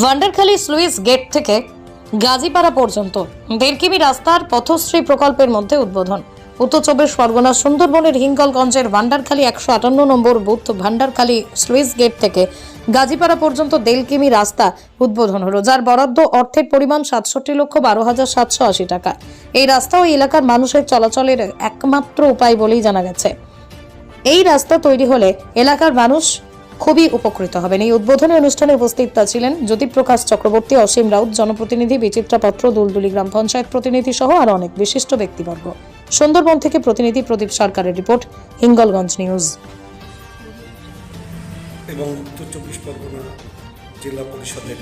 Bhandarkhali sluice gate থেকে গাজীপাড়া পর্যন্ত দেড় কিমি রাস্তার পথশ্রী প্রকল্পের মধ্যে উদ্বোধন। উত্তর চব্বিশ পরগনা সুন্দরবনের হিঙ্গলগঞ্জের ভান্ডারখালী একশো আটান্ন number booth Bhandarkhali sluice gate থেকে গাজীপাড়া পর্যন্ত দেড় কিমি রাস্তা উদ্বোধন হলো, যার বরাদ্দ অর্থের পরিমাণ সাতষট্টি লক্ষ বারো হাজার সাতশো আশি টাকা। এই রাস্তা ওই এলাকার মানুষের চলাচলের একমাত্র উপায় বলেই জানা গেছে। এই রাস্তা তৈরি হলে এলাকার মানুষ খুবই উপকৃত হবেন। এই উদ্বোধনী অনুষ্ঠানে উপস্থিত ছিলেন জ্যোতিপ্রকাশ চক্রবর্তী, অসীম রাউত জনপ্রতিনিধি, বিচিত্রা পত্র, দুলদুলি গ্রাম পঞ্চায়েত প্রতিনিধি সহ আরও অনেক বিশিষ্ট ব্যক্তিবর্গ। সুন্দরবন থেকে প্রতিনিধি প্রদীপ সরকারের রিপোর্ট, হিঙ্গলগঞ্জ নিউজ। এবং উত্তর চব্বিশ পরগনা জেলা পরিষদের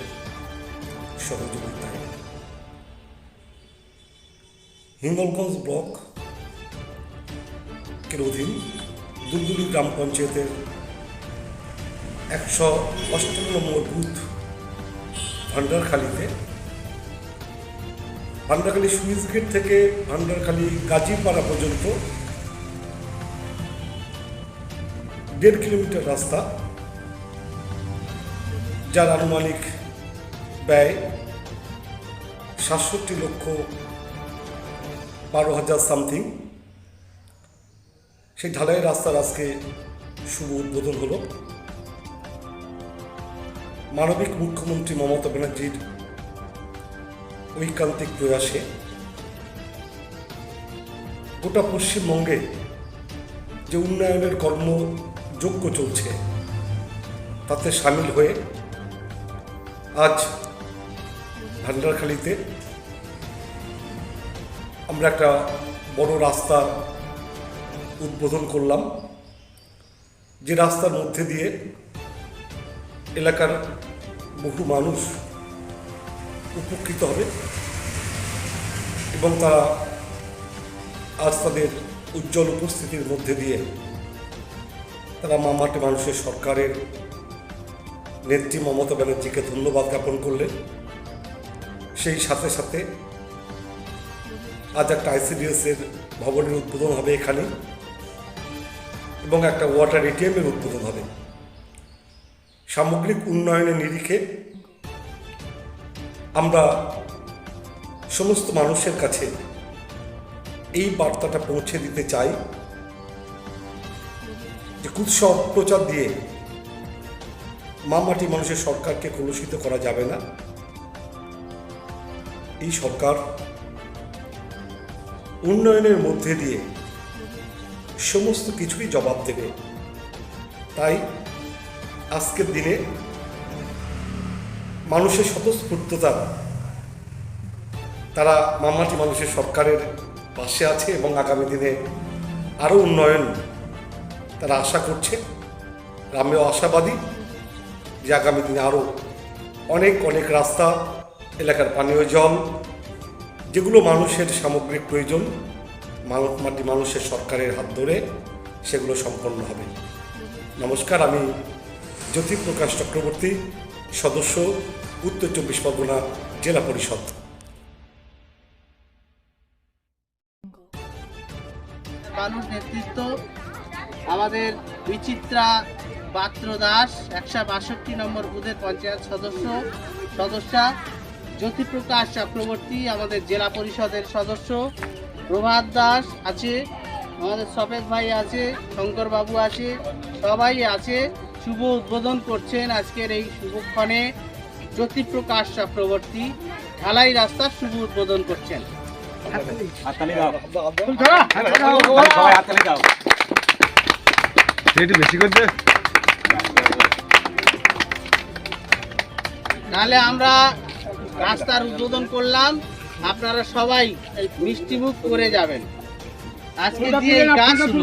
সহযোগিতায় হিঙ্গলগঞ্জ ব্লক অধীন দুলদুলি গ্রাম পঞ্চায়েতের একশো অষ্টান্ন নম্বর বুথ ভান্ডারখালীতে ভান্ডারখালী সুইচ গেট থেকে ভান্ডারখালী গাজীপাড়া পর্যন্ত দেড় কিলোমিটার রাস্তা, যার আনুমানিক ব্যয় সাতষট্টি লক্ষ বারো হাজার সামথিং। সেই ঢালাই রাস্তার আজকে শুভ উদ্বোধন হলো। মানবিক মুখ্যমন্ত্রী মমতা ব্যানার্জির ঐকান্তিক প্রয়াসে গোটা পশ্চিমবঙ্গে যে উন্নয়নের কর্মযজ্ঞ চলছে, তাতে সামিল হয়ে আজ ভান্ডারখালীতে আমরা একটা বড় রাস্তা উদ্বোধন করলাম। যে রাস্তার মধ্যে দিয়ে এলাকার বহু মানুষ উপকৃত হবে এবং তারা আজ তাদের উজ্জ্বল উপস্থিতির মধ্যে দিয়ে তারা মামাটি মানুষের সরকারের নেত্রী মমতা ব্যানার্জিকে ধন্যবাদ জ্ঞাপন করলেন। সেই সাথে সাথে আজ একটা আইসিডিএস এর ভবনের উদ্বোধন হবে এখানে এবং একটা ওয়াটার এটিএমের উদ্বোধন হবে। সামগ্রিক উন্নয়নের নিরিখে আমরা সমস্ত মানুষের কাছে এই বার্তাটা পৌঁছে দিতে চাই যে কুৎসব প্রচার দিয়ে মামাটি মানুষের সরকারকে কলুষিত করা যাবে না। এই সরকার উন্নয়নের মধ্যে দিয়ে সমস্ত কিছুই জবাব দেবে। তাই আজকের দিনে মানুষের স্বতঃস্ফূর্ততা তারা মামাটি মানুষের সরকারের পাশে আছে এবং আগামী দিনে আরও উন্নয়ন তারা আশা করছে। আমিও আশাবাদী যে আগামী দিনে আরও অনেক অনেক রাস্তা, এলাকার পানীয় জল, যেগুলো মানুষের সামগ্রিক প্রয়োজন মাটি মানুষের সরকারের হাত ধরে সেগুলো সম্পন্ন হবে। নমস্কার, আমি জ্যোতিপ্রকাশ চক্রবর্তী, সদস্য, উত্তর চব্বিশ পরগনা জেলা পরিষদ। মানুষ নেতৃত্ব, আমাদের বিচিত্রা পাত্র দাস, একশো বাষট্টি নম্বর বুথের পঞ্চায়েত সদস্য, সদস্যা, জ্যোতিপ্রকাশ চক্রবর্তী, আমাদের জেলা পরিষদের সদস্য, প্রভাত দাস আছে, আমাদের সফেদ ভাই আছে, শঙ্করবাবু আছে, সবাই আছে। শুভ উদ্বোধন করছেন আজকের এই শুভক্ষণে জ্যোতিপ্রকাশ চক্রবর্তী। ঢালাই রাস্তার শুভ উদ্বোধন করছেন। তাহলে আমরা রাস্তার উদ্বোধন করলাম। আপনারা সবাই মিষ্টিমুখ করে যাবেন। আজকে দিয়ে কাজ শুরু।